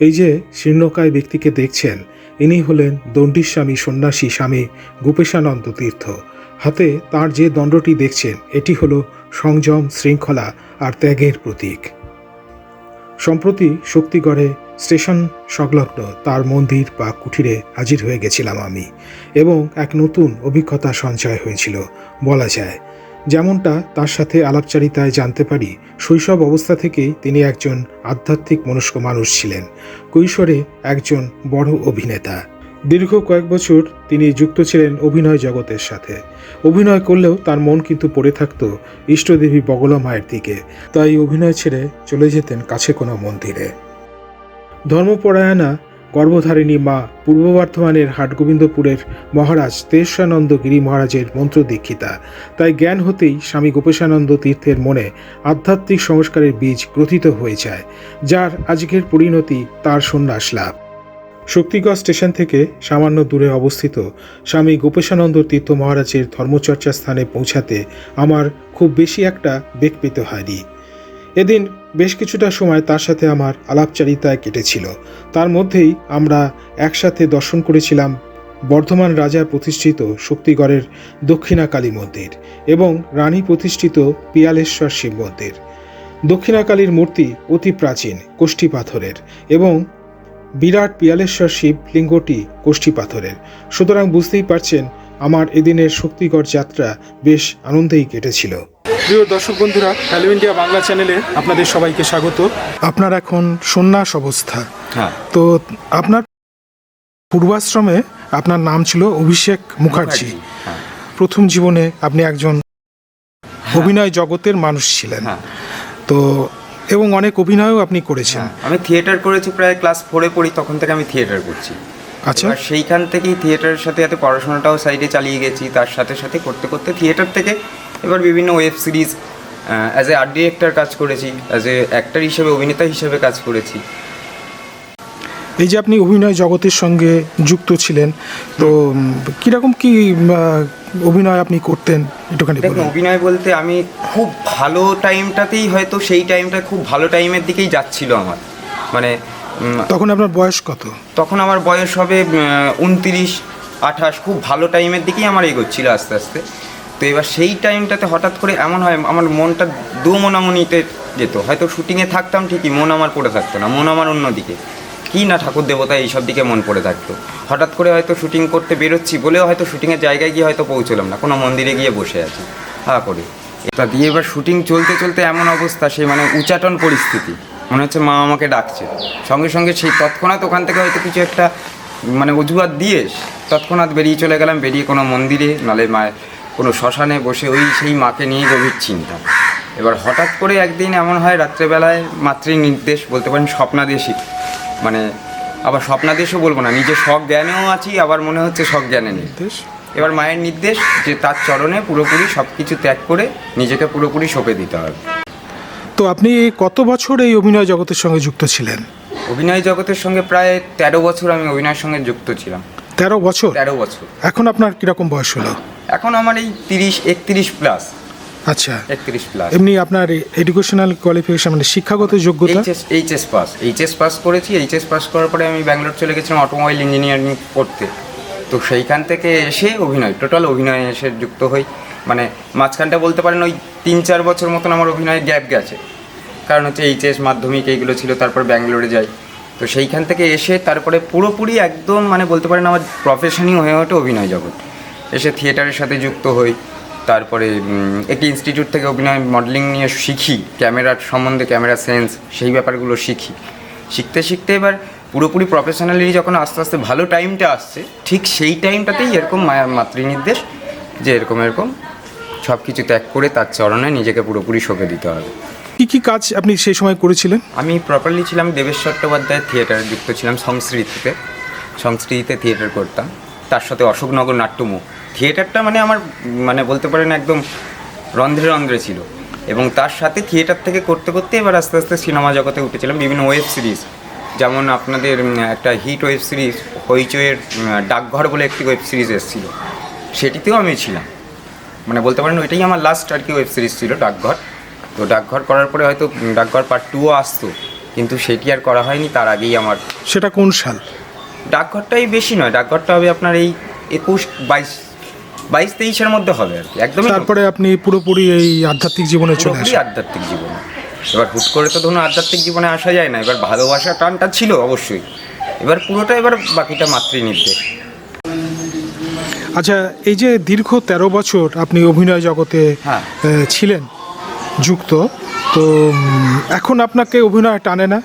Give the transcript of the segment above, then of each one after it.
এই যে শীর্ণকায় ব্যক্তিকে দেখছেন, ইনি হলেন দণ্ডিস্বামী সন্ন্যাসী স্বামী গোপেশানন্দ তীর্থ। হাতে তার যে দণ্ডটি দেখছেন, এটি হল সংযম, শৃঙ্খলা আর ত্যাগের প্রতীক। সম্প্রতি শক্তিগড়ে স্টেশন সংলগ্ন তার মন্দির বা কুঠিরে হাজির হয়ে গেছিলাম আমি এবং এক নতুন অভিজ্ঞতা সঞ্চয় হয়েছিল, বলা যায়। যেমনটা তার সাথে আলাপচারিতায় জানতে পারি, শৈশব অবস্থা থেকেই তিনি একজন আধ্যাত্মিক মনস্ক মানুষ ছিলেন। কৈশোরে একজন বড় অভিনেতা। দীর্ঘ কয়েক বছর তিনি যুক্ত ছিলেন অভিনয় জগতের সাথে। অভিনয় করলেও তার মন কিন্তু পড়ে থাকত ইষ্টদেবী বগলা মায়ের দিকে। তাই অভিনয় ছেড়ে চলে যেতেন কাছে কোনো মন্দিরে। ধর্মপরায়ণা গর্ভধারিণী মা পূর্ব বর্ধমানের হাটগোবিন্দপুরের মহারাজ তেজসানন্দ গিরি মহারাজের মন্ত্র দীক্ষিতা তাই জ্ঞান হতেই স্বামী গোপেশানন্দ তীর্থের মনে আধ্যাত্মিক সংস্কারের বীজ গ্রথিত হয়ে যায়, যার আজকের পরিণতি তার সন্ন্যাস লাভ। শক্তিগড় স্টেশন থেকে সামান্য দূরে অবস্থিত স্বামী গোপেশানন্দ তীর্থ মহারাজের ধর্মচর্চা স্থানে পৌঁছাতে আমার খুব বেশি একটা বেগ পেতে হয়নি। এদিন বেশ কিছুটা সময় তার সাথে আমার আলাপচারিতায় কেটেছিল। তার মধ্যেই আমরা একসাথে দর্শন করেছিলাম বর্ধমান রাজা প্রতিষ্ঠিত শক্তিগড়ের দক্ষিণাকালী মন্দির এবং রানী প্রতিষ্ঠিত পিয়ালেশ্বর শিব মন্দির। দক্ষিণাকালীর মূর্তি অতি প্রাচীন কোষ্ঠী পাথরের এবং বিরাট পিয়ালেশ্বর শিব লিঙ্গটি কোষ্ঠী পাথরের। সুতরাং বুঝতেই পারছেন, আমার এদিনের শক্তিগড় যাত্রা বেশ আনন্দেই কেটেছিল। প্রিয় দর্শক বন্ধুরা হ্যালো ইন্ডিয়া বাংলা চ্যানেলে আপনাদের সবাইকে স্বাগত। আপনার এখন সন্ন্যাস অবস্থা। হ্যাঁ। তো আপনার পূর্বাশ্রমে আপনার নাম ছিল অভিষেক মুখার্জি। হ্যাঁ। প্রথম জীবনে আপনি একজন অভিনয় জগতের মানুষ ছিলেন। হ্যাঁ। তো এবং অনেক অভিনয়ও আপনি করেছেন। হ্যাঁ আমি থিয়েটার করেছি প্রায় ক্লাস ফোরে পড়ি তখন থেকে আমি থিয়েটার করছি। আচ্ছা। সেইখান থেকেই থিয়েটারের সাথে সাথে পড়াশোনাটাও সাইডে চালিয়ে গেছি তার সাথে সাথে করতে করতে থিয়েটার থেকে এবার বিভিন্ন web series as a art director কাজ করেছি অ্যাজ এ অ্যাক্টর হিসেবে অভিনেতা হিসেবে কাজ করেছি। এই যে আপনি অভিনয় জগতের সঙ্গে যুক্ত ছিলেন তো কীরকম কি অভিনয় আপনি করতেন? একটুখানি দেখুন অভিনয় বলতে আমি খুব ভালো টাইমটাতেই হয়তো সেই টাইমটা খুব ভালো টাইমের দিকেই যাচ্ছিল আমার। মানে তখন আপনার বয়স কত? তখন আমার বয়স হবে উনতিরিশ আঠাশ খুব ভালো টাইমের দিকেই আমার এগোচ্ছিল আস্তে আস্তে। তো এবার সেই টাইমটাতে হঠাৎ করে এমন হয় আমার মনটা দু মনামনিতে যেত। হয়তো শুটিংয়ে থাকতাম ঠিকই মন আমার পড়ে থাকতো না মন আমার অন্যদিকে কী না ঠাকুর দেবতা এইসব দিকে মন পড়ে থাকতো। হঠাৎ করে হয়তো শুটিং করতে বেরোচ্ছি বলেও হয়তো শুটিংয়ের জায়গায় গিয়ে হয়তো পৌঁছলাম না কোনো মন্দিরে গিয়ে বসে আছি। হা করে। এটা দিয়ে এবার শুটিং চলতে চলতে এমন অবস্থা সেই মানে উচাটন পরিস্থিতি। মনে হচ্ছে মা আমাকে ডাকছে। সঙ্গে সঙ্গে সেই তৎক্ষণাৎ ওখান থেকে হয়তো কিছু একটা মানে অজুহাত দিয়ে তৎক্ষণাৎ বেরিয়ে চলে গেলাম, বেরিয়ে কোনো মন্দিরে, নালে মায়ের কোনো শ্মশানে বসে ওই সেই মাকে নিয়ে গভীর চিন্তা। এবার হঠাৎ করে একদিন এমন হয় রাত্রেবেলায় মাতৃ নির্দেশ বলতে পারেন স্বপ্নাদেশই মানে আবার স্বপ্নাদেশও বলব না, নিজের জ্ঞানেও আছি, আবার মনে হচ্ছে শখ জ্ঞানে নির্দেশ। এবার মায়ের নির্দেশ যে তার চরণে পুরোপুরি সব কিছু ত্যাগ করে নিজেকে পুরোপুরি সঁপে দিতে হবে। তো আপনি কত বছর এই অভিনয় জগতের সঙ্গে যুক্ত ছিলেন? অভিনয় জগতের সঙ্গে প্রায় তেরো বছর আমি অভিনয়ের সঙ্গে যুক্ত ছিলাম। তেরো বছর? তেরো বছর। এখন আপনার কীরকম বয়স হলো? এখন আমার এই তিরিশ একত্রিশ প্লাস আচ্ছা। একত্রিশ প্লাস এমনি আপনার এডুকেশনাল কোয়ালিফিকেশন মানে শিক্ষাগত যোগ্যতা? HS HS pass HS pass করেছি। এইচএস পাস করার পরে আমি ব্যাঙ্গালোর চলে গেছিলাম অটোমোবাইল ইঞ্জিনিয়ারিং পড়তে। তো সেইখান থেকে এসে অভিনয় টোটাল অভিনয়ে এসে যুক্ত হই। মানে মাঝখানটা বলতে পারেন ওই তিন চার বছর মতন আমার অভিনয়ে গ্যাপ গেছে। কারণ হচ্ছে এইচএস মাধ্যমিক এইগুলো ছিল, তারপর ব্যাঙ্গালোরে যাই। তো সেইখান থেকে এসে তারপরে পুরোপুরি একদম মানে বলতে পারেন আমার প্রফেশনই হয়ে ওঠে অভিনয় জগৎ। এসে থিয়েটারের সাথে যুক্ত হই, তারপরে একটি ইনস্টিটিউট থেকে অভিনয় মডেলিং নিয়ে শিখি। ক্যামেরার সম্বন্ধে, ক্যামেরা সেন্স সেই ব্যাপারগুলো শিখি। শিখতে শিখতে এবার পুরোপুরি প্রফেশনালি যখন আস্তে আস্তে ভালো টাইমটা আসছে ঠিক সেই টাইমটাতেই এরকম মায়া- মাতৃনির্দেশ যে এরকম এরকম সব কিছু ত্যাগ করে তার চরণে নিজেকে পুরোপুরি সঁপে দিতে হবে। কি কি কাজ আপনি সেই সময় করেছিলেন? আমি প্রপারলি ছিলাম দেবেশ চট্টোপাধ্যায়ের থিয়েটারে যুক্ত ছিলাম সংস্কৃতিতে। সংস্কৃতিতে থিয়েটার করতাম। তার সাথে অশোকনগর নাট্যমুখ থিয়েটারটা মানে আমার মানে বলতে পারেন একদম রন্ধ্রে রন্ধ্রে ছিল। এবং তার সাথে থিয়েটার থেকে করতে করতে এবার আস্তে আস্তে সিনেমা জগতে উঠেছিলাম বিভিন্ন ওয়েব সিরিজ যেমন আপনাদের একটা হিট ওয়েব সিরিজ হইচইয়ের উম, ডাকঘর বলে একটি ওয়েব সিরিজ এসেছিল। সেটিতেও আমি ছিলাম। মানে বলতে পারেন ওইটাই আমার লাস্ট আর কি ওয়েব সিরিজ ছিল ডাকঘর। তো ডাকঘর করার পরে হয়তো ডাকঘর পার্ট টুও আসতো। কিন্তু সেটি আর করা হয়নি তার আগেই আমার সেটা কোন সাল? ডাকঘরটাই বেশি নয় ডাকঘরটা হবে আপনার এই একুশ বাইশ বাইশ তেইশের মধ্যে হবে আর কি একদমই তারপরে আপনি পুরোপুরি এই আধ্যাত্মিক জীবনে চলে আধ্যাত্মিক জীবনে। এবার হুট করে তো ধরুন আধ্যাত্মিক জীবনে আসা যায় না এবার ভালোবাসা টানটা ছিল অবশ্যই। এবার পুরোটা এবার বাকিটা মাতৃনির্দেশ। আচ্ছা এই যে দীর্ঘ তেরো বছর আপনি অভিনয় জগতে হ্যাঁ। ছিলেন যুক্ত তো এখন আপনাকে অভিনয় টানে না?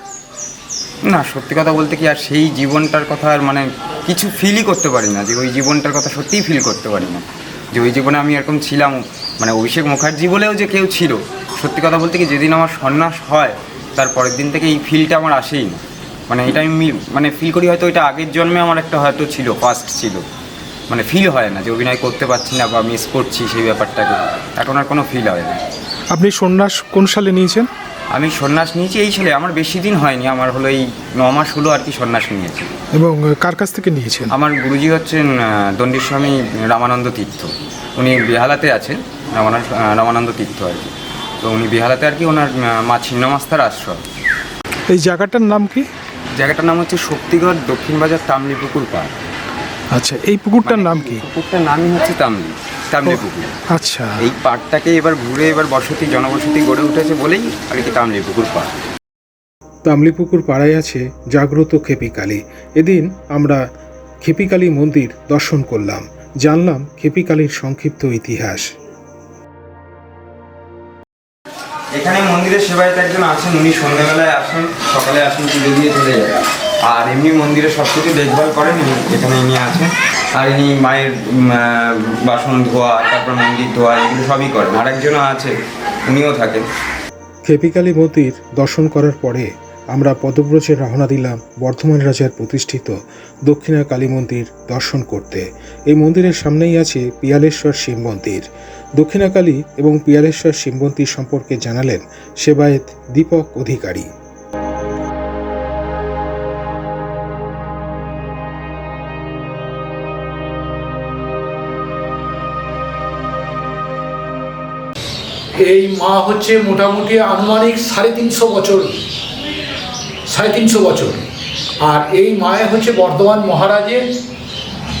না সত্যি কথা বলতে কি আর সেই জীবনটার কথা আর মানে কিছু ফিলই করতে পারি না যে ওই জীবনটার কথা সত্যিই ফিল করতে পারি না। যে ওই জীবনে আমি এরকম ছিলাম মানে অভিষেক মুখার্জি বলেও যে কেউ ছিল সত্যি কথা বলতে কি যেদিন আমার সন্ন্যাস হয় তার পরের দিন থেকে এই ফিলটা আমার আসেই না। মানে এটা আমি মানে ফিল করি হয়তো এটা আগের জন্মে আমার একটা হয়তো ছিল ফার্স্ট ছিল। মানে ফিল হয় না যে অভিনয় করতে পারছি না বা মিস করছি সেই ব্যাপারটাকে। এখন আর কোনো ফিল হয় না। আপনি সন্ন্যাস কোন সালে নিয়েছেন? আমি সন্ন্যাস নিয়েছি এই ছেলে আমার বেশি দিন হয়নি আমার হলো এই ন মাস হলো আর কি সন্ন্যাস নিয়েছি। এবং কার কাছ থেকে নিয়েছেন? আমার গুরুজি হচ্ছেন আহ, দণ্ডীস্বামী রামানন্দ তীর্থ। উনি বেহালাতে আছেন রামানন্দ রামানন্দ তীর্থ আর কি। তো উনি বেহালাতে আর কি ওনার মা ছিন্নমাস্তার আশ্রয়। এই জায়গাটার নাম কি? জায়গাটার নাম হচ্ছে শক্তিগড় দক্ষিণ বাজার তামলি পুকুর পাড়। আচ্ছা এই পুকুরটার নাম কি? পুকুরটার নামই হচ্ছে তামলি তামলি পুকুর। আচ্ছা। এই পাড়টাকে এবার ঘুরে এবার বসতি জনবসতি গড়ে উঠেছে বলেই আর কি তামলি পুকুর পাড়। তামলিপুকুর পাড়ায় আছে জাগ্রত খেপিকালী। এদিন আমরা খেপিকালী মন্দির দর্শন করলাম জানলাম খেপিকালীর সংক্ষিপ্ত ইতিহাস। এখানে মন্দিরের সেবায়িত একজন আছেন, উনি সন্ধ্যাবেলায় আসেন, সকালে আসেন, পুজো দিয়ে চলে যায়। আর এমনি মন্দিরে সব কিছু দেখভাল করেন এখানে ইনি আছেন। আর ইনি মায়ের বাসন ধোয়া, তারপর মন্দির ধোয়া, এগুলো সবই করেন। আর একজনও আছে, উনিও থাকেন। খেপিকালী মন্দির দর্শন করার পরে আমরা পদব্রজে রওনা দিলাম বর্ধমান রাজার প্রতিষ্ঠিত দক্ষিণা কালী মন্দির দর্শন করতে। এই মন্দিরের সামনেই আছে পিয়ালেশ্বর শিব মন্দির। দক্ষিণা কালী এবং পিয়ালেশ্বর শিব মন্দির সম্পর্কে জানালেন সেবায়েত দীপক অধিকারী। এই মা হচ্ছে মোটামুটি আনুমানিক সাড়ে তিনশো বছর। সাড়ে তিনশো বছর। আর এই মায়ে হচ্ছে বর্ধমান মহারাজের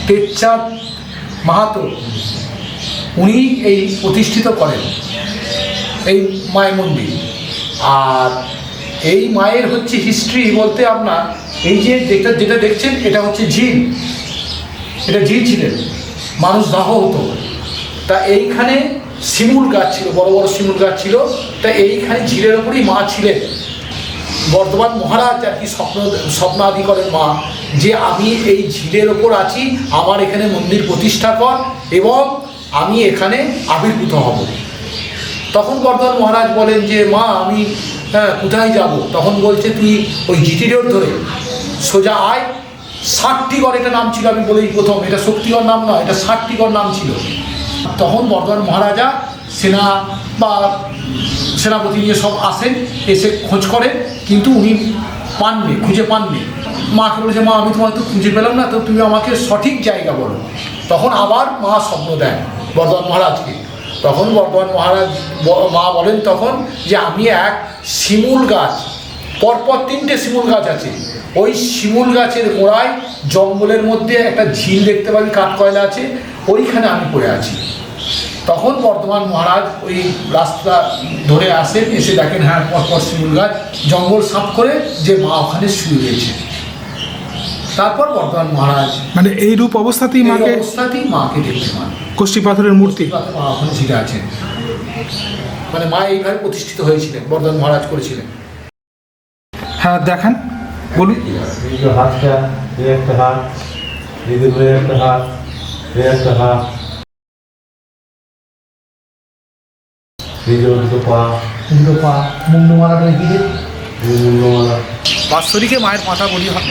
টেকচাঁদ মাহাতো। উনি এই প্রতিষ্ঠিত করেন, এই মায়ের মন্দির। আর এই মায়ের হচ্ছে হিস্ট্রি বলতে আপনার, এই যে যেটা যেটা দেখছেন, এটা হচ্ছে ঝিল। এটা ঝিল ছিলেন, মানুষ দাহ হতো। তা এইখানে শিমুল গাছ ছিল, বড় বড় শিমুল গাছ ছিল। তা এইখানে ঝিলের ওপরেই মা ছিলেন। বর্তমান মহারাজ আর কি স্বপ্ন স্বপ্ন আদি করেন মা, যে আমি এই ঝিলের ওপর আছি, আমার এখানে মন্দির প্রতিষ্ঠা কর এবং আমি এখানে আবির্ভূত হব। তখন বর্ধমান মহারাজ বলেন যে, মা, আমি হ্যাঁ কোথায় যাব? তখন বলছে, তুই ওই জিটি ধরে সোজা আয়। ষাটটিগড় এটা নাম ছিল, আমি বলেই প্রথম, এটা শক্তিগড় নাম নয়, এটা ষাটটিগড় নাম ছিল। তখন বর্ধমান মহারাজা সেনা বা সেনাপতি নিয়ে সব আসেন এসে খোঁজ করেন কিন্তু উনি পাননি, খুঁজে পাননি। মাকে বলেছে, মা, আমি তোমার তো খুঁজে পেলাম না, তো তুমি আমাকে সঠিক জায়গা বলো। তখন আবার মা স্বপ্ন দেন বর্ধমান মহারাজকে। তখন বর্ধমান মহারাজ মা বলেন তখন যে, আমি এক শিমুল গাছ, পরপর তিনটে শিমুল গাছ আছে। ওই শিমুল গাছের গোড়ায় জঙ্গলের মধ্যে একটা ঝিল দেখতে পাবি, কাঠকয়লা আছে, ওইখানে আমি পড়ে আছি। তখন বর্ধমান মহারাজ ওই রাস্তা ধরে আসেন এসে দেখেন হ্যাঁ পরপর শিমুল গাছ জঙ্গল সাফ করে যে মা ওখানে শুয়ে রয়েছে। তারপর বর্ধমান মহারাজ মানে এই রূপ অবস্থাতেই মাকে অবস্থাতেই মাকে দেখতে পান। কষ্টি পাথরের মূর্তি। মা ওখানে ঝিলে আছেন। মানে মা এইভাবে প্রতিষ্ঠিত হয়েছিলেন বর্ধমান মহারাজ করেছিলেন। হ্যাঁ দেখান বলুন। হাতটা একটা হাত একটা হাত একটা হাত। রেখে মুন্ডমালা বাৎসরিকে মায়ের মাথা বলি হয়।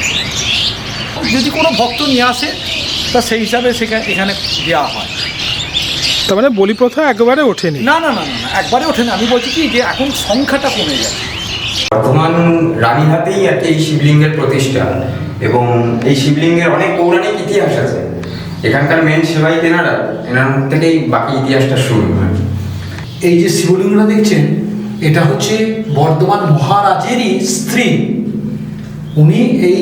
যদি কোনো ভক্ত নিয়ে আসে তা সেই হিসাবে সেখানে এখানে দেওয়া হয়। তার মানে বলি প্রথা একেবারে ওঠেনি? না না না না একবারে ওঠেনি। আমি বলছি কি যে এখন সংখ্যাটা কমে গেছে। বর্ধমান রানীহাতেই আর কি এই শিবলিঙ্গের প্রতিষ্ঠা এবং এই শিবলিঙ্গের অনেক পৌরাণিক ইতিহাস আছে। এখানকার মেন সেবাই তেনারা এনার থেকেই বাকি ইতিহাসটা শুরু হয়। এই যে শিবলিঙ্গটা দেখছেন এটা হচ্ছে বর্ধমান মহারাজেরই স্ত্রী। উনি এই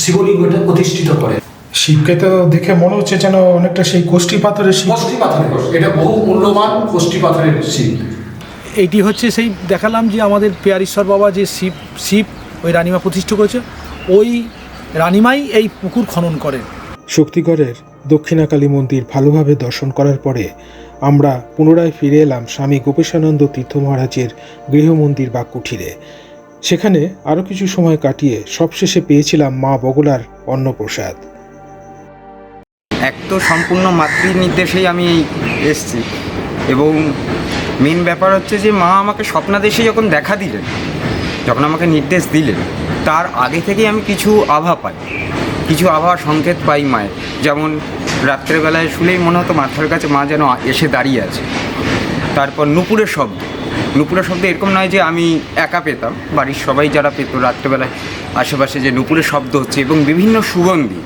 শিবলিঙ্গটা প্রতিষ্ঠিত করেন। শিবকে তো দেখে মনে হচ্ছে যেন অনেকটা সেই কোষ্ঠী পাথরের শিব। কোষ্ঠী পাথরের এটা বহু মূল্যবান কোষ্ঠী পাথরের শিব। এইটি হচ্ছে সেই দেখালাম যে আমাদের পেয়ারিশ্বর বাবা যে শিব শিব ওই রানিমা প্রতিষ্ঠা করেছে ওই রানিমাই এই পুকুর খনন করেন। শক্তিগড়ের দক্ষিণাকালী মন্দির ভালোভাবে দর্শন করার পরে আমরা পুনরায় ফিরে এলাম স্বামী গোপেশানন্দ তীর্থ মহারাজের গৃহমন্দির বা কুঠিরে সেখানে আরও কিছু সময় কাটিয়ে সবশেষে পেয়েছিলাম মা বগলার অন্নপ্রসাদ। এক তো সম্পূর্ণ মাতৃ নির্দেশেই আমি এসছি এবং মেন ব্যাপার হচ্ছে যে মা আমাকে স্বপ্নাদেশে যখন দেখা দিলেন, যখন আমাকে নির্দেশ দিলেন, তার আগে থেকেই আমি কিছু আভা পাই। কিছু আভা সংকেত পাই মায়ের। যেমন রাত্রেবেলায় শুলেই মনে হতো মাথার কাছে মা যেন এসে দাঁড়িয়ে আছে। তারপর নুপুরের শব্দ। নুপুরের শব্দ এরকম নয় যে আমি একা পেতাম। বাড়ির সবাই যারা পেত রাত্রেবেলায়, আশেপাশে যে নুপুরের শব্দ হচ্ছে এবং বিভিন্ন সুগন্ধি।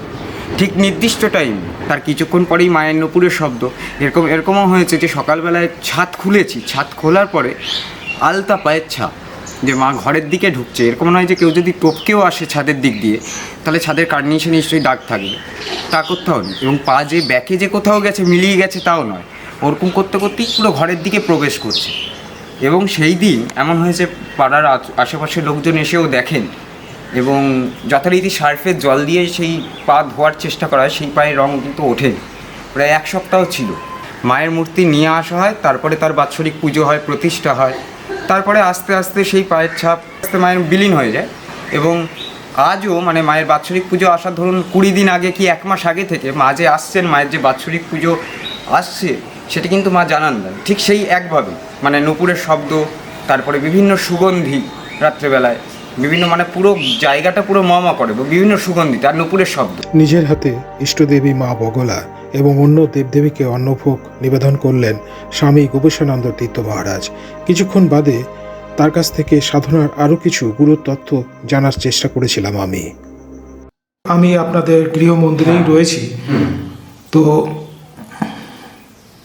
ঠিক নির্দিষ্ট টাইম তার কিছুক্ষণ পরেই মায়ের নুপুরের শব্দ। এরকম, এরকমও হয়েছে যে সকালবেলায় ছাদ খুলেছি। ছাদ খোলার পরে আলতা পায়ের ছাপ। যে মা ঘরের দিকে ঢুকছে, এরকম নয় যে কেউ যদি টপকেও আসে ছাদের দিক দিয়ে, তাহলে ছাদের কার্নিশে নিশ্চয়ই দাগ থাকবে। তা কোথাও নেই এবং পা যে ব্যাকে যে কোথাও গেছে, মিলিয়ে গেছে, তাও নয়। ওরকম করতে করতেই পুরো ঘরের দিকে প্রবেশ করছে। এবং সেই দিন এমন হয়েছে, পাড়ার আশেপাশের লোকজন এসেও দেখেন। এবং যথারীতি সার্ফের জল দিয়ে সেই পা ধোয়ার চেষ্টা করা হয়, সেই পায়ের রং কিন্তু ওঠে প্রায় এক সপ্তাহ ছিল। মায়ের মূর্তি নিয়ে আসা হয়, তারপরে তার বাৎসরিক পুজো হয়, প্রতিষ্ঠা হয়। তারপরে আস্তে আস্তে সেই পায়ের ছাপ, আস্তে মায়ের বিলীন হয়ে যায়। এবং আজও মানে মায়ের বাৎসরিক পুজো আসার ধরুন কুড়ি দিন আগে কি এক মাস আগে থেকে মা যে আসছেন, মায়ের যে বাৎসরিক পুজো আসছে, সেটা কিন্তু মা জানান দেন ঠিক সেই একভাবে মানে নুপুরের শব্দ, তারপরে বিভিন্ন সুগন্ধি রাত্রেবেলায়, বিভিন্ন মানে পুরো জায়গাটা পুরো মমা করে বিভিন্ন সুগন্ধি, তার নুপুরের শব্দ। নিজের হাতে ইষ্টদেবী মা বগলা এবং অন্য দেবদেবীকে অন্নভোগ নিবেদন করলেন স্বামী গোপেশানন্দ তীর্থ মহারাজ। কিছুক্ষণ বাদে তার কাছ থেকে সাধনার আরও কিছু গুরু তথ্য জানার চেষ্টা করেছিলাম আমি। আমি আপনাদের গৃহ মন্দিরেই রয়েছি। তো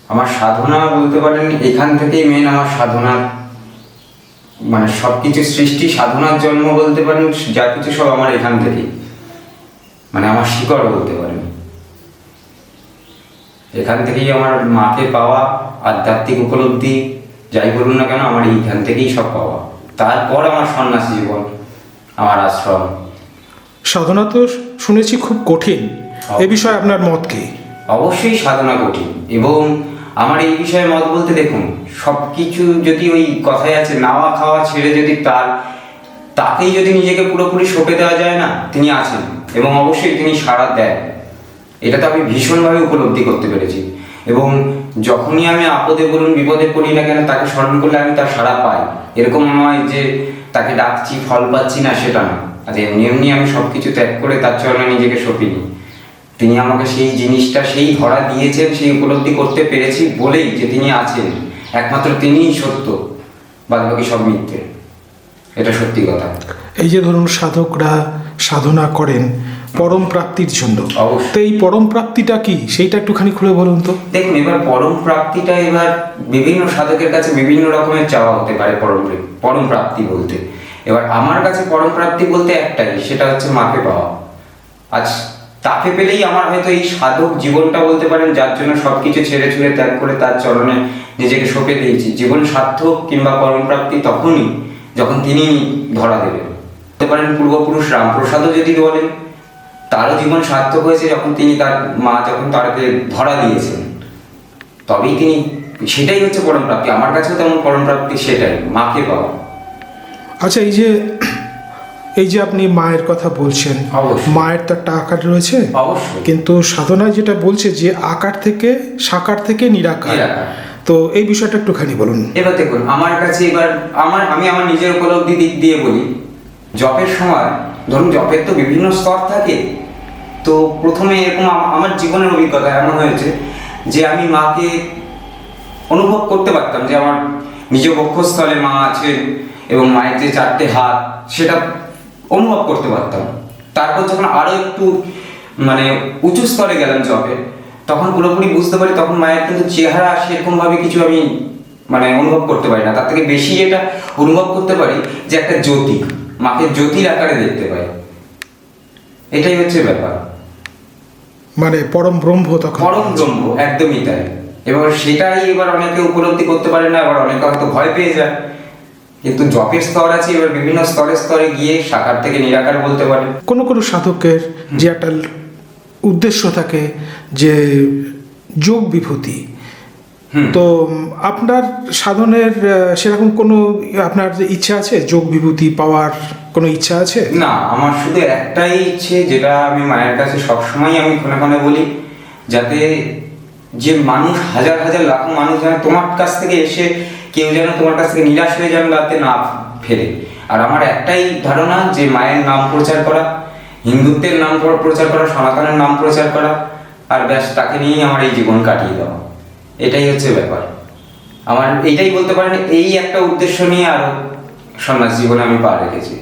আমার সাধনা বলতে পারেন এখান থেকেই মেন আমার সাধনা। মানে সব কিছু সৃষ্টি সাধনার জন্ম বলতে পারেন যা কিছু সব আমার এখান থেকেই। মানে আমার শিকড় বলতে পারেন। এখান থেকেই আমার মাকে পাওয়া আধ্যাত্মিক উপলব্ধি যাই বলুন না কেন আমার এইখান থেকেই সব পাওয়া। তারপর আমার সন্ন্যাসী জীবন আমার আশ্রম। সাধনা তো শুনেছি খুব কঠিন এ বিষয়ে আপনার মত কি? অবশ্যই সাধনা কঠিন এবং আমার এই বিষয়ে মত বলতে দেখুন সব কিছু যদি ওই কথাই আছে নাওয়া খাওয়া ছেড়ে যদি তার তাকেই যদি নিজেকে পুরোপুরি সঁপে দেওয়া যায় না তিনি আছেন এবং অবশ্যই তিনি সাড়া দেন। এটা তো আমি ভীষণভাবে উপলব্ধি করতে পেরেছি। এবং যখনই আমি আপদে বলুন, বিপদে পড়ি না কেন, তাকে স্মরণ করলে আমি তার সাড়া পাই। এরকম নয় যে তাকে ডাকছি, ফল পাচ্ছি না, সেটা না। আচ্ছা এমনি এমনি আমি সব কিছু ত্যাগ করে তার চরণে নিজেকে সঁপিনি। তিনি আমাকে সেই জিনিসটা, সেই ধরা দিয়েছেন, সেই উপলব্ধি করতে পেরেছি বলেই যে তিনি আছেন। একমাত্র তিনিই সত্য বাদ বাকি সব মিথ্যে। এটা সত্যি কথা। এই যে ধরুন সাধকরা সাধনা করেন পরম প্রাপ্তির জন্য। তো এই পরম প্রাপ্তিটা কি? সেইটা একটুখানি খুলে বলুন তো। দেখুন এবার পরম প্রাপ্তিটা এবার বিভিন্ন সাধকের কাছে বিভিন্ন রকমের চাওয়া হতে পারে পরম পরম প্রাপ্তি বলতে। এবার আমার কাছে পরম প্রাপ্তি বলতে একটাই সেটা হচ্ছে মাকে পাওয়া। আজ তাকে পেলেই আমার হয়তো এই সাধক জীবনটা বলতে পারেন যার জন্য সব কিছু ছেড়ে ছুড়ে ত্যাগ করে তার চরণে নিজেকে সঁপে দিয়েছি। জীবন সার্থক কিংবা পরম প্রাপ্তি তখনই যখন তিনি ধরা দেবেন। বলতে পারেন পূর্বপুরুষ রামপ্রসাদও যদি বলেন তারও জীবন সার্থক হয়েছে যখন তিনি তার মা যখন তাকে ধরা দিয়েছেন। তবেই তিনি সেটাই হচ্ছে পরম প্রাপ্তি। আমার কাছেও তেমন পরম প্রাপ্তি সেটাই মাকে পাওয়া। আচ্ছা এই যে এই যে আপনি মায়ের কথা বলছেন। মায়ের তো একটা আকার রয়েছে। কিন্তু সাধনায় যেটা বলছে যে আকার থেকে সাকার থেকে নিরাকার। তো এই বিষয়টা একটুখানি বলুন। এবার দেখুন আমার কাছে এবার আমার আমি আমার নিজের উপলব্ধি দিক দিয়ে বলি। জপের সময় ধরুন জপের তো বিভিন্ন স্তর থাকে। তো প্রথমে এরকম আমার জীবনের অভিজ্ঞতা এমন হয়েছে যে আমি মাকে অনুভব করতে পারতাম যে আমার নিজ বক্ষস্থলে মা আছেন এবং মায়ের যে চারটে হাত, সেটা অনুভব করতে পারতাম। তারপর যখন আরও একটু মানে উঁচু স্তরে গেলাম জবে তখন পুরোপুরি বুঝতে পারি তখন মায়ের কিন্তু চেহারা সেরকম ভাবে কিছু আমি মানে অনুভব করতে পারি না। তার থেকে বেশি যেটা অনুভব করতে পারি যে একটা জ্যোতি, মাকে জ্যোতির আকারে দেখতে পাই। এটাই হচ্ছে ব্যাপার। মানে পরম ব্রহ্ম তখন। পরম ব্রহ্ম একদমই তাই। এবার সেটাই এবার অনেকে উপলব্ধি করতে পারে না এবার অনেকে হয়তো ভয় পেয়ে যায়। কিন্তু জপের স্তর আছে এবার বিভিন্ন স্তরে স্তরে গিয়ে সাকার থেকে নিরাকার বলতে পারে। কোনো কোনো সাধকের যে একটা উদ্দেশ্য থাকে যে যোগ বিভূতি। তো আপনার সাধনের সেরকম কোনো আপনার ইচ্ছা আছে? যোগ বিভূতি পাওয়ার কোনো ইচ্ছা আছে? না আমার শুধু একটাই ইচ্ছে যেটা আমি মায়ের কাছে সবসময় আমি ক্ষণে ক্ষণে বলি যাতে যে মানুষ হাজার হাজার লাখ মানুষ যেন তোমার কাছ থেকে এসে কেউ যেন তোমার কাছ থেকে নিরাশ হয়ে যেন রাতে না ফেরে। আর আমার একটাই ধারণা যে মায়ের নাম প্রচার করা হিন্দুত্বের নাম প্রচার করা সনাতনের নাম প্রচার করা আর ব্যাস তাকে নিয়েই আমার এই জীবন কাটিয়ে দেওয়া। এটাই হচ্ছে ব্যাপার। আমার এটাই বলতে পারেন এই একটা উদ্দেশ্য নিয়ে আরও সন্ন্যাস জীবনে আমি পা রেখেছি।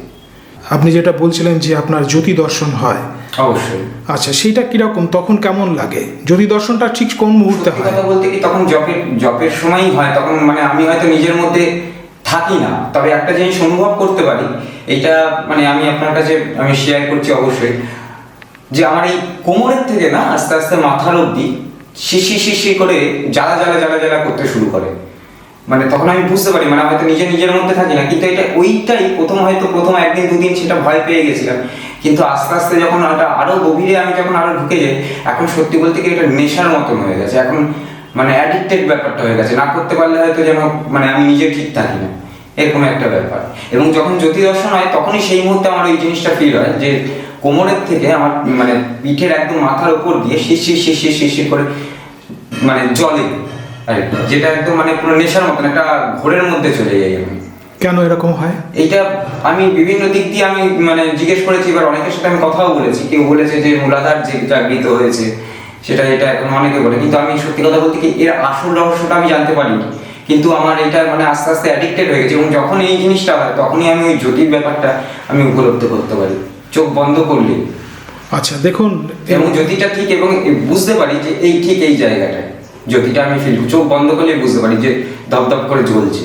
আপনি যেটা বলছিলেন যে আপনার জ্যোতি দর্শন হয়। অবশ্যই। আচ্ছা সেইটা কীরকম তখন কেমন লাগে? জ্যোতি দর্শনটা ঠিক কোন মুহূর্তে হয়? কথা বলতে কি তখন জপের জপের সময়ই হয় তখন মানে আমি হয়তো নিজের মধ্যে থাকি না। তবে একটা জিনিস অনুভব করতে পারি এটা মানে আমি আপনার কাছে আমি শেয়ার করছি অবশ্যই। যে আমার এই কোমরের থেকে না আস্তে আস্তে মাথার অবধি শিশি শিশি করে জ্বালা জ্বালা জ্বালা জ্বালা করতে শুরু করে। মানে তখন আমি বুঝতে পারি মানে হয়তো নিজে, নিজের মধ্যে থাকি না, কিন্তু এটা ওইটাই প্রথম হয়তো প্রথম একদিন, দুদিন সেটা ভয় পেয়ে গেছিলাম। কিন্তু আস্তে আস্তে যখন ওটা আরও গভীরে আমি যখন আরও ঢুকে যাই, এখন সত্যি বলতে কি এটা নেশার মতন হয়ে গেছে। এখন মানে অ্যাডিক্টেড ব্যাপারটা হয়ে গেছে। না করতে পারলে হয়তো যেন মানে আমি নিজে ঠিক থাকি না। এরকম একটা ব্যাপার। এবং যখন জ্যোতি দর্শন হয়, তখনই সেই মুহূর্তে আমার ওই জিনিসটা ফিল হয় যে কোমরের থেকে আমার মানে পিঠের একদম মাথার উপর দিয়ে শিরশির শিরশির শিরশির করে মানে জলে আর যেটা একদম মানে পুরো নেশার মতন একটা ঘোরের মধ্যে চলে যাই আমি। কেন এরকম হয়? এইটা আমি বিভিন্ন দিক দিয়ে আমি মানে জিজ্ঞেস করেছি এবার অনেকের সাথে আমি কথাও বলেছি। কেউ বলেছে যে মূলাধার যে জাগৃত হয়েছে সেটা এটা এখন অনেকে বলে। কিন্তু আমি সত্যি কথা বলতে কি এর আসল রহস্যটা আমি জানতে পারিনি। কিন্তু আমার এটা মানে আস্তে আস্তে অ্যাডিক্টেড হয়ে গেছে এবং যখন এই জিনিসটা হয় তখনই আমি ওই জ্যোতির ব্যাপারটা আমি উপলব্ধি করতে পারি। চোখ বন্ধ করলে। আচ্ছা দেখুন এবং জ্যোতিটা ঠিক এবং বুঝতে পারি যে এই ঠিক এই জায়গাটায়। জ্যোতিটা আমি ফিল চোখ বন্ধ করলে বুঝতে পারি যে ধপধপ করে জ্বলছে।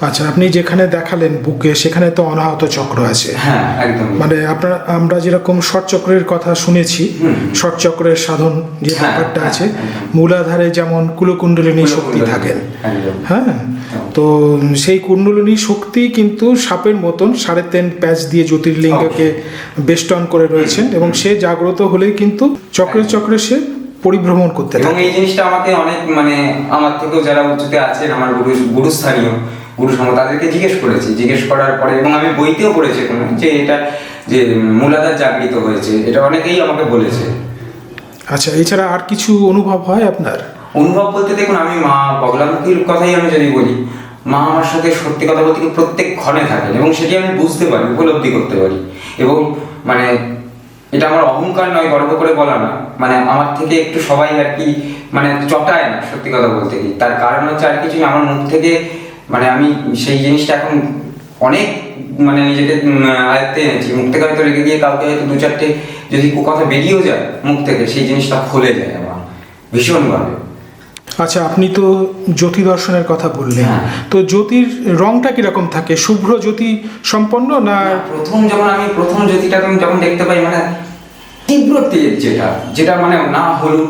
আচ্ছা আপনি যেখানে দেখালেন বুকে সেখানে তো অনাহত চক্র আছে। হ্যাঁ একদম। মানে আপনার আমরা যেরকম ষট চক্রের কথা শুনেছি। ষট চক্রের সাধন যে হ্যাঁ, ব্যাপারটা হ্যাঁ, আছে মূলাধারে যেমন কুলকুণ্ডলিনী শক্তি থাকেন। হ্যাঁ তো সেই কুণ্ডলিনী শক্তি কিন্তু সাপের মতন সাড়ে তিন প্যাচ দিয়ে জ্যোতির্লিঙ্গকে বেষ্টন করে রয়েছেন এবং সে জাগ্রত হলেই কিন্তু চক্রে চক্রে সে পরিভ্রমণ করতে এবং এই জিনিসটা আমাকে অনেক মানে আমার থেকেও যারা উঁচুতে আছেন আমার গুরু গুরুস্থানীয় গুরু সম তাদেরকে জিজ্ঞেস করেছি। জিজ্ঞেস করার পরে এবং আমি বইতেও পড়েছি কোনো যে এটা যে মূলাধার জাগৃত হয়েছে এটা অনেকেই আমাকে বলেছে। আচ্ছা এছাড়া আর কিছু অনুভব হয় আপনার? অনুভব বলতে দেখুন আমি মা বগলামুখীর কথাই আমি যদি বলি মা আমার সাথে সত্যি কথা বলতে প্রত্যেক ক্ষণে থাকেন এবং সেটি আমি বুঝতে পারি উপলব্ধি করতে পারি। এবং মানে এটা আমার অহংকার নয় গর্ব করে বলা না। মানে আমার থেকে একটু সবাই আর কি মানে চটায় না সত্যি কথা বলতে কি। তার কারণ হচ্ছে আর কিছু আমার মুখ থেকে মানে আমি সেই জিনিসটা এখন অনেক মানে নিজেকে আয়ত্তে এনেছি। মুখ থেকে হয়তো রেখে গিয়ে কাউকে হয়তো দু চারটে যদি কথা বেরিয়েও যায় মুখ থেকে সেই জিনিসটা খুলে যায় আমার ভীষণভাবে। আচ্ছা আপনি তো জ্যোতি দর্শনের কথা বললেন। হ্যাঁ। তো জ্যোতির রংটা কীরকম থাকে? শুভ্র জ্যোতি সম্পন্ন না প্রথম যখন আমি প্রথম জ্যোতিটা আমি যখন দেখতে পাই মানে তীব্র তেজ যেটা যেটা মানে না হলুদ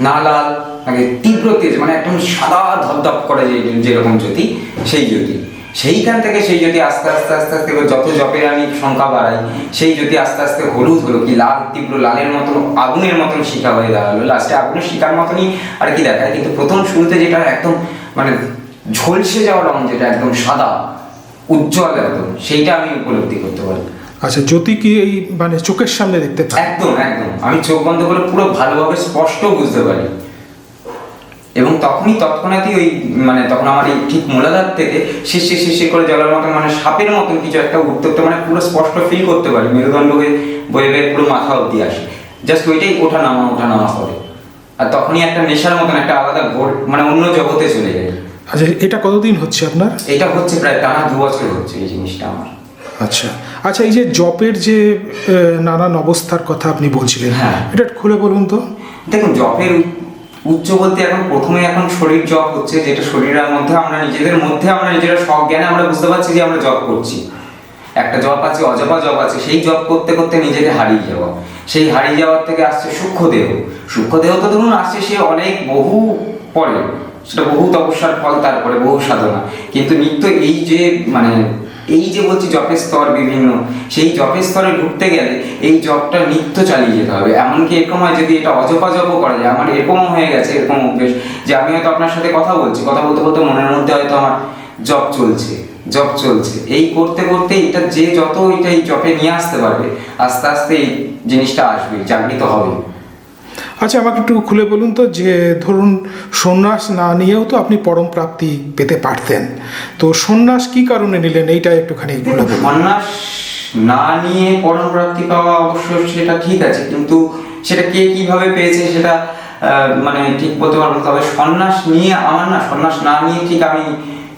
না লাল মানে তীব্র তেজ মানে একদম সাদা ধপধপ করে যে যেরকম জ্যোতি সেই জ্যোতি। সেইখান থেকে সেই জ্যোতি আস্তে আস্তে আস্তে আস্তে যত জপে আমি সংখ্যা বাড়াই সেই জ্যোতি আস্তে আস্তে হলুদ হলো কি লাল তীব্র লালের মতন আগুনের মতন শিখা হয়ে দাঁড়াল। লাস্টে আগুনের শিকার মতনই আর কি দেখায় কিন্তু প্রথম শুরুতে যেটা একদম মানে ঝলসে যাওয়া রং যেটা একদম সাদা উজ্জ্বল একদম সেইটা আমি উপলব্ধি করতে পারি। আচ্ছা জ্যোতি কি এই মানে চোখের সামনে দেখতে পাই একদম একদম। আমি চোখ বন্ধ করে পুরো ভালোভাবে স্পষ্ট বুঝতে পারি। এবং তখনই তৎক্ষণাৎই ওই মানে তখন আমার এই ঠিক মূলাধার থেকে শিশি শিশি করে জলের মতো মানে সাপের মতন কিছু একটা উঠতে মানে পুরো স্পষ্ট ফিল করতে পারি। মেরুদণ্ড হয়ে বয়ে বয়ে পুরো মাথা অব্দি আসে। জাস্ট ওইটাই ওঠা নামা ওঠা নামা করে। আর তখনই একটা নেশার মতন একটা আলাদা ঘোর মানে অন্য জগতে চলে যায়। আচ্ছা এটা কতদিন হচ্ছে আপনার? এটা হচ্ছে প্রায় টানা দু বছর হচ্ছে এই জিনিসটা আমার। আচ্ছা আচ্ছা এই যে জপের যে নানান অবস্থার কথা আপনি বলছিলেন হ্যাঁ। এটা খুলে বলুন তো। দেখুন জপের উচ্চ বলতে এখন প্রথমে এখন শরীর জব হচ্ছে, যেটা শরীরের মধ্যে আমরা নিজেদের মধ্যে আমরা নিজেরা সব জ্ঞানে আমরা বুঝতে পারছি যে আমরা জব করছি। একটা জব আছে, অজপা জব আছে, সেই জব করতে করতে নিজেকে হারিয়ে যাওয়া। সেই হারিয়ে যাওয়ার থেকে আসছে সূক্ষ্ম দেহ সূক্ষ্ম দেহ তো ধরুন আসছে, সে অনেক বহু পরে, সেটা বহু তপস্যার ফল, তারপরে বহু সাধনা। কিন্তু নিত্য এই যে মানে এই যে বলছি জপের স্তর বিভিন্ন, সেই জপের স্তরে ঢুকতে গেলে এই জবটা নিত্য চালিয়ে যেতে হবে। এমনকি এরকম হয় যদি এটা অজপা জপও করা যায়, আমার এরকমও হয়ে গেছে, এরকম অভ্যেস যে আমি হয়তো আপনার সাথে কথা বলছি, কথা বলতে বলতে মনের মধ্যে হয়তো আমার জব চলছে জব চলছে। এই করতে করতে এটা যে যত এটা এই জবে নিয়ে আসতে পারবে, আস্তে আস্তে এই জিনিসটা আসবে জাগৃত হবে। আচ্ছা আমাকে একটু খুলে বলুন তো যে ধরুন সন্ন্যাস না নিয়েও তো আপনি পরম প্রাপ্তি পেতে পারতেন। তো সন্ন্যাস কি কারণে নিলেন? এইটা একটুখানি খুলে বলুন। সন্ন্যাস না নিয়ে পরম প্রাপ্তি পাওয়া অবশ্য সেটা ঠিক আছে কিন্তু সেটা কে কীভাবে পেয়েছে সেটা মানে ঠিক বলতে পারব তবে সন্ন্যাস নিয়ে আমার না সন্ন্যাস না নিয়ে ঠিক আমি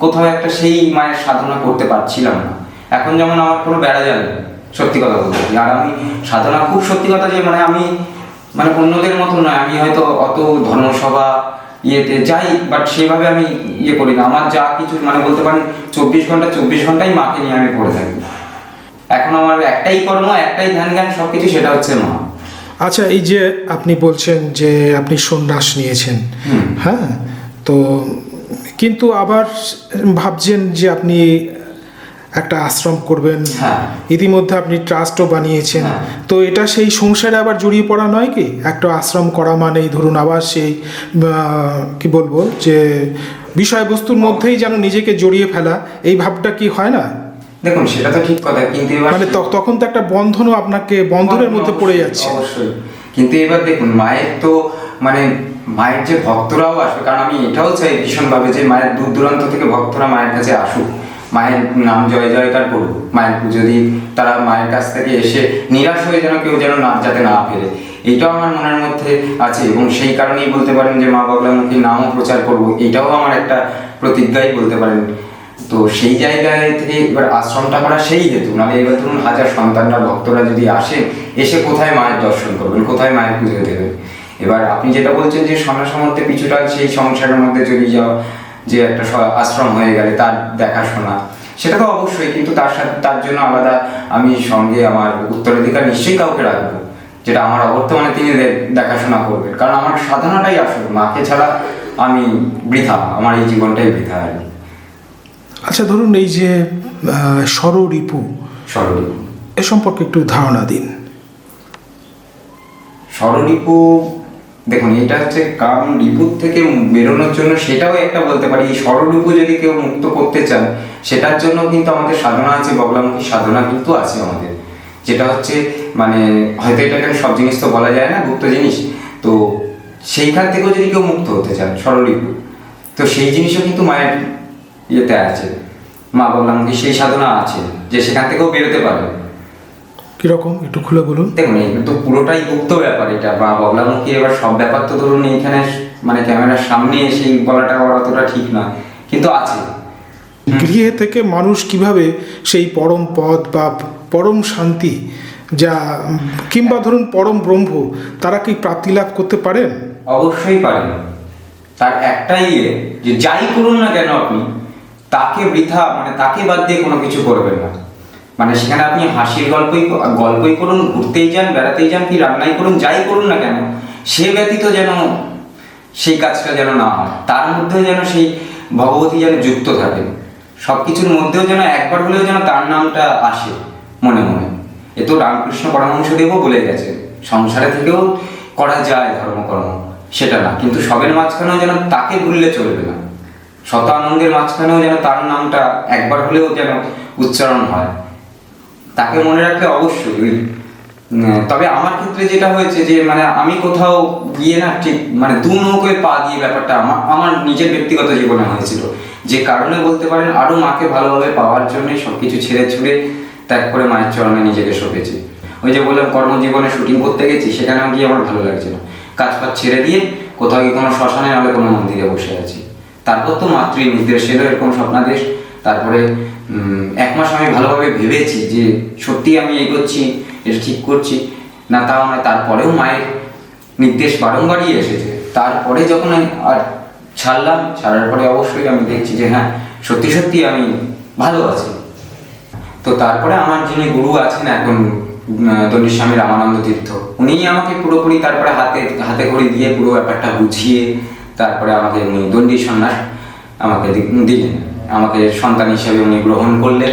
কোথাও একটা সেই মায়ের সাধনা করতে পারছিলাম না। এখন যেমন আমার কোনো বেড়া যায় না সত্যি কথা বলতে। আর আমি সাধনা খুব সত্যি কথা যে মানে আমি মানে অন্যদের মতো নয় আমি হয়তো অত ধর্মসভা ইয়েতে যাই বাট সেভাবে আমি ইয়ে করি না। আমার যা কিছু মানে বলতে পারেন চব্বিশ ঘণ্টা চব্বিশ ঘন্টাই মাকে নিয়ে আমি পড়ে থাকি। এখন আমার একটাই কর্ম একটাই ধ্যান জ্ঞান সব কিছু সেটা হচ্ছে মা। আচ্ছা এই যে আপনি বলছেন যে আপনি সন্ন্যাস নিয়েছেন হ্যাঁ? তো কিন্তু আবার ভাবছেন যে আপনি একটা আশ্রম করবেন। হ্যাঁ। ইতিমধ্যে আপনি ট্রাস্টও বানিয়েছেন। হ্যাঁ। তো এটা সেই সংসারে আবার জড়িয়ে পড়া নয় কি? একটা আশ্রম করা মানেই ধরুন আবার সেই কি বলব যে বিষয়বস্তুর মধ্যেই যেন নিজেকে জড়িয়ে ফেলা। এই ভাবটা কি হয় না? দেখুন সেটা তো ঠিক কথা কিন্তু মানে তখন তো একটা বন্ধনও আপনাকে বন্ধনের মধ্যে পড়ে যাচ্ছে। অবশ্যই। কিন্তু এবার দেখুন মায়ের তো মানে মায়ের যে ভক্তরাও আসবে কারণ আমি এটাও চাই ভীষণভাবে যে মায়ের দূর দূরান্ত থেকে ভক্তরা মায়ের কাছে আসুক। মায়ের নাম জয় জয়কার করুক। মায়ের দিক, তারা মায়ের কাছ থেকে এসে নিরাশ হয়ে যেন কেউ যেন না, যাতে না ফেরে। এইটাও আমার মনের মধ্যে আছে এবং সেই কারণেই বলতে পারেন যে মা বগলামুখীর নামও প্রচার করব। এটাও আমার একটা প্রতিজ্ঞাই বলতে পারেন। তো সেই জায়গায় থেকে এবার আশ্রমটা করা সেই হেতু। নাহলে এবার ধরুন হাজার সন্তানরা, ভক্তরা যদি আসে, এসে কোথায় মায়ের দর্শন করবেন? কোথায় মায়ের পুজো দেবেন? এবার আপনি যেটা বলছেন যে সন্ন্যাসের মধ্যে পিছুটা সেই সংসারের মধ্যে জড়িয়ে যাওয়া যে একটা আশ্রম হয়ে গেলে তার দেখাশোনা। সেটা তো অবশ্যই কিন্তু তার সাথে তার জন্য আলাদা আমি সঙ্গে আমার উত্তরাধিকার নিশ্চয়ই কাউকে রাখব যেটা আমার অবর্তমানে তিনি দেখাশোনা করবেন। কারণ আমার সাধনাটাই আসল মাকে ছাড়া আমি বৃথা আমার এই জীবনটাই বৃথা আর কি। আচ্ছা ধরুন এই যে আহ, ষড়রিপু স্বরূপ এ সম্পর্কে একটু ধারণা দিন। ষড়রিপু দেখুন, এটা হচ্ছে কাম রিপুর থেকে বেরোনোর জন্য সেটাও একটা বলতে পারি, এই ষড়রিপু যদি কেউ মুক্ত করতে চান সেটার জন্য কিন্তু আমাদের সাধনা আছে বগলামুখী সাধনা কিন্তু আছে আমাদের। যেটা হচ্ছে মানে হয়তো এটাকে সব জিনিস তো বলা যায় না, গুপ্ত জিনিস। তো সেইখান থেকেও যদি কেউ মুক্ত হতে চান ষড়রিপু তো সেই জিনিসও কিন্তু মায়ের ইয়েতে আছে, মা বগলামুখী সেই সাধনা আছে, যে সেখান থেকেও বেরোতে পারে কীরকম? একটু খুলে বলুন। দেখুন এটা তো পুরোটাই গুপ্ত ব্যাপার এটা বা বগলামুখী এবার সব ব্যাপার তো ধরুন এইখানে মানে ক্যামেরার সামনে এসে বলাটা অতটা ঠিক না কিন্তু আছে। গৃহে থেকে মানুষ কীভাবে সেই পরম পদ বা পরম শান্তি যা কিংবা ধরুন পরম ব্রহ্ম তারা কি প্রাপ্তি লাভ করতে পারেন? অবশ্যই পারেন। তার একটাই ইয়ে যে যাই করুন না কেন আপনি তাকে বৃথা মানে তাকে বাদ দিয়ে কোনো কিছু করবেন না। মানে সেখানে আপনি হাসির গল্পই গল্পই করুন, ঘুরতেই যান, বেড়াতেই যান, কি রান্নাই করুন, যাই করুন না কেন, সে ব্যতীত যেন সেই কাজটা যেন না হয়। তার মধ্যে যেন সেই ভগবতী যেন যুক্ত থাকে। সব কিছুর মধ্যেও যেন একবার হলেও যেন তার নামটা আসে মনে মনে। এ তো রামকৃষ্ণ পরমহংসদেবও বলে গেছে, সংসারে থেকেও করা যায় ধর্মকর্ম, সেটা না। কিন্তু সবের মাঝখানেও যেন তাকে ভুললে চলবে না। শত আনন্দের মাঝখানেও যেন তার নামটা একবার হলেও যেন উচ্চারণ হয়। তাকে মনে রাখলে অবশ্যই। তবে আমার ক্ষেত্রে যেটা হয়েছে যে মানে আমি কোথাও গিয়ে না ঠিক মানে দু নৌকোয় পা দিয়ে ব্যাপারটা আমার আমার নিজের ব্যক্তিগত জীবনে হয়েছিল। যে কারণে বলতে পারেন আরও মাকে ভালোভাবে পাওয়ার জন্যই সবকিছু ছেড়ে ছুড়ে ত্যাগ করে মায়ের চরণে নিজেকে সঁপেছি। ওই যে বললাম কর্মজীবনে শুটিং করতে গেছি, সেখানেও গিয়ে আমার ভালো লাগছে না। কাজ ফাজ ছেড়ে দিয়ে কোথাও গিয়ে কোনো শ্মশানে নাহলে কোনো মন্দিরে বসে আছি। তারপর তো মাতৃ নির্দেশ এলো এরকম স্বপ্নাদেশ। তারপরে এক মাস আমি ভালোভাবে ভেবেছি যে সত্যি আমি এগোচ্ছি, এটা ঠিক করছি। না, তাও নয়, তারপরেও মায়ের নির্দেশ বারংবারই এসেছে। তারপরে যখন আমি আর ছাড়লাম, ছাড়ার পরে অবশ্যই আমি দেখছি যে হ্যাঁ সত্যি সত্যি আমি ভালো আছি। তো তারপরে আমার যিনি গুরু আছেন এখন দণ্ডী স্বামী রামানন্দ তীর্থ উনিই আমাকে পুরোপুরি তারপরে হাতে হাতে করে দিয়ে পুরো ব্যাপারটা বুঝিয়ে তারপরে আমাকে উনি দণ্ডী সন্ন্যাস আমাকে দিলেন। আমাকে সন্তান হিসেবে উনি গ্রহণ করলেন।